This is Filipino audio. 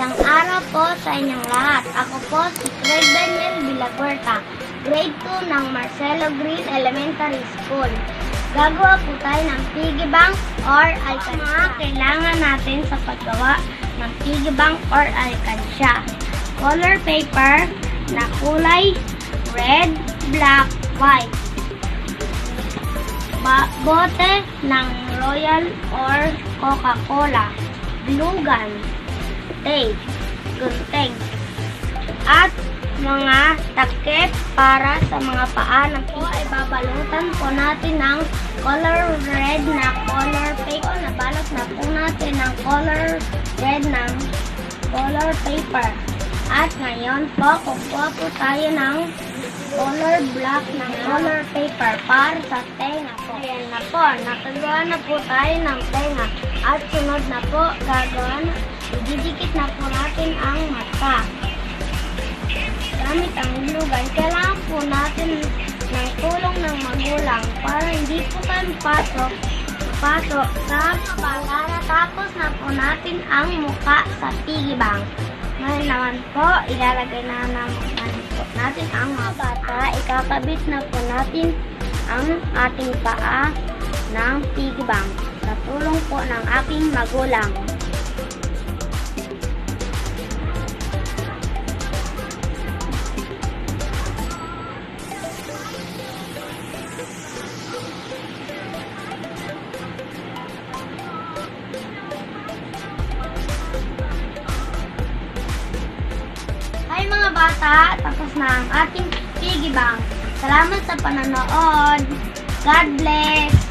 Magandang araw po sa inyong lahat. Ako po si Craig Daniel Villaguerta, grade 2 ng Marcelo Green Elementary School. Gagawa po tayo ng piggy bank or alkansya. Kailangan natin sa paggawa ng piggy bank or alkansya. Color paper na kulay red, black, white. Ba- bote ng Royal or Coca-Cola. Glue gun tape, gunting, at mga takip para sa mga paa ng po ay babalutan po natin ng color red na color paper. Nabalot na po natin ng color red ng color paper. At ngayon po, kukuha po tayo ng color black ng color paper para sa tenga po. Ayan na po, nakagawa na po tayo ng tenga. At sunod na po, gagawa na, ididikit na po natin ang mata. Gamit ang lugan, kailangan po natin ng tulong ng magulang para hindi po tayo pasok pasok sa bangara. Tapos na po natin ang muka sa piggy bank. Naman po, ilalagay na naman po natin ang mga bata. Ikakabit na po natin ang ating paa ng piggy bank sa tulong po ng aking magulang. Bata, tapos na ang ating piggy bank. Salamat sa panonood. God bless!